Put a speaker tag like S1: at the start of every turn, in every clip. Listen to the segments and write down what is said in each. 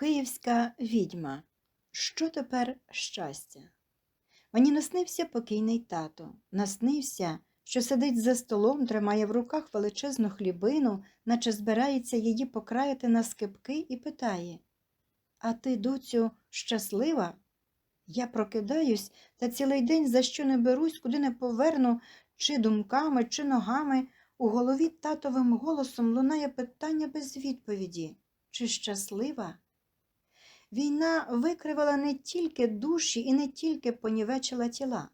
S1: Київська відьма. Що тепер щастя? Мені наснився покійний тато. Наснився, що сидить за столом, тримає в руках величезну хлібину, наче збирається її покраяти на скипки і питає А ти, доцю, щаслива? Я прокидаюсь та цілий день за що не берусь, куди не поверну, чи думками, чи ногами. У голові татовим голосом лунає питання без відповіді чи щаслива? Війна викривила не тільки душі і не тільки понівечила тіла.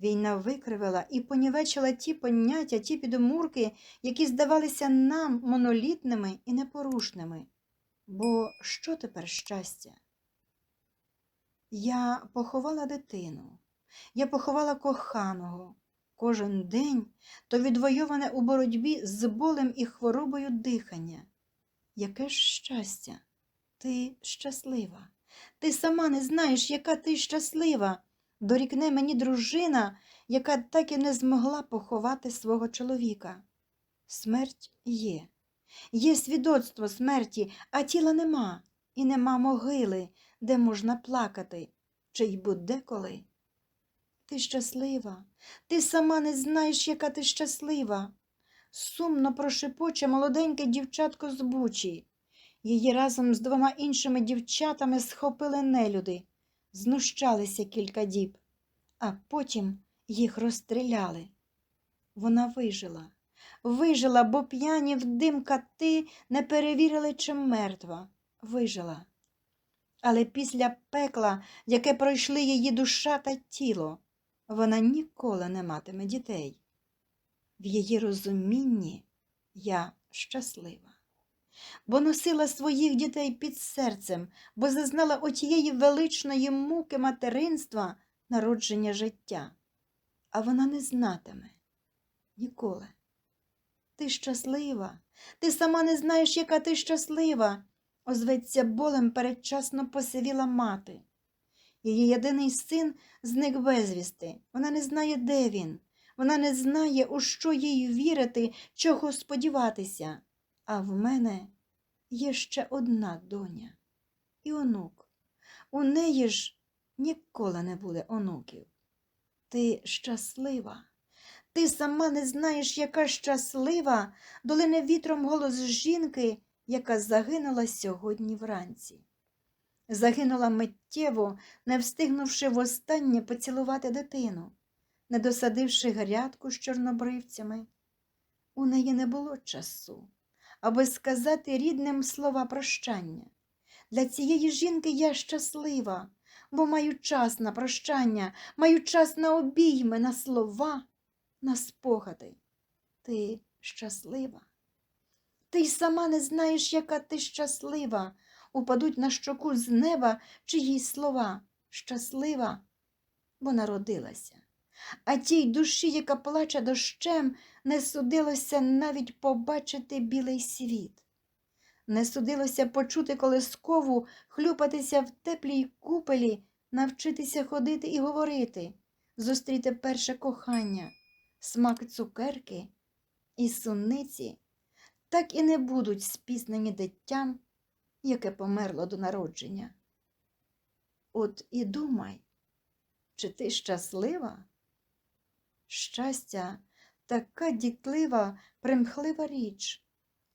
S1: Війна викривила і понівечила ті поняття, ті підмурки, які здавалися нам монолітними і непорушними. Бо що тепер щастя? Я поховала дитину, я поховала коханого. Кожен день то відвойоване у боротьбі з болем і хворобою дихання. Яке ж щастя? Ти щаслива. Ти сама не знаєш, яка ти щаслива. Дорікне мені дружина, яка так і не змогла поховати свого чоловіка. Смерть є. Є свідоцтво смерті, а тіла нема, і нема могили, де можна плакати, чи й буде коли. Ти щаслива, ти сама не знаєш, яка ти щаслива. Сумно прошепоче молоденьке дівчатко з бучі. Її разом з двома іншими дівчатами схопили нелюди, знущалися кілька діб, а потім їх розстріляли. Вона вижила, вижила, бо п'яні в дим кати не перевірили, чи мертва. Вижила. Але після пекла, яке пройшли її душа та тіло, вона ніколи не матиме дітей. В її розумінні я щаслива бо носила своїх дітей під серцем, бо зазнала отієї величної муки материнства народження життя. А вона не знатиме ніколи. Ти щаслива, ти сама не знаєш, яка ти щаслива, озветься болем передчасно посивіла мати. Її єдиний син зник безвісти. Вона не знає, де він. Вона не знає, у що їй вірити, чого сподіватися. А в мене є ще одна доня і онук. У неї ж ніколи не буде онуків. Ти щаслива. Ти сама не знаєш, яка щаслива, долине вітром голос жінки, яка загинула сьогодні вранці. Загинула миттєво, не встигнувши востаннє поцілувати дитину, не досадивши грядку з чорнобривцями. У неї не було часу аби сказати рідним слова прощання. Для цієї жінки я щаслива, бо маю час на прощання, маю час на обійми, на слова, на спогади. Ти щаслива. Ти й сама не знаєш, яка ти щаслива. Упадуть на щоку з неба чиїсь слова. Щаслива, бо народилася. А тій душі, яка плаче дощем, не судилося навіть побачити білий світ. Не судилося почути колискову, хлюпатися в теплій купелі, навчитися ходити і говорити, зустріти перше кохання, смак цукерки і сунниці так і не будуть спізнені дитям, яке померло до народження. От і думай, чи ти щаслива? Щастя така дітлива, примхлива річ.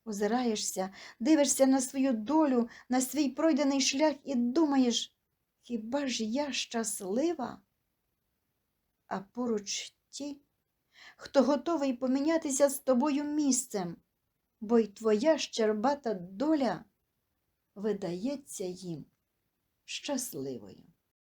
S1: Озираєшся, дивишся на свою долю, на свій пройдений шлях і думаєш, хіба ж я щаслива? А поруч ті, хто готовий помінятися з тобою місцем, бо й твоя щербата доля видається їм щасливою.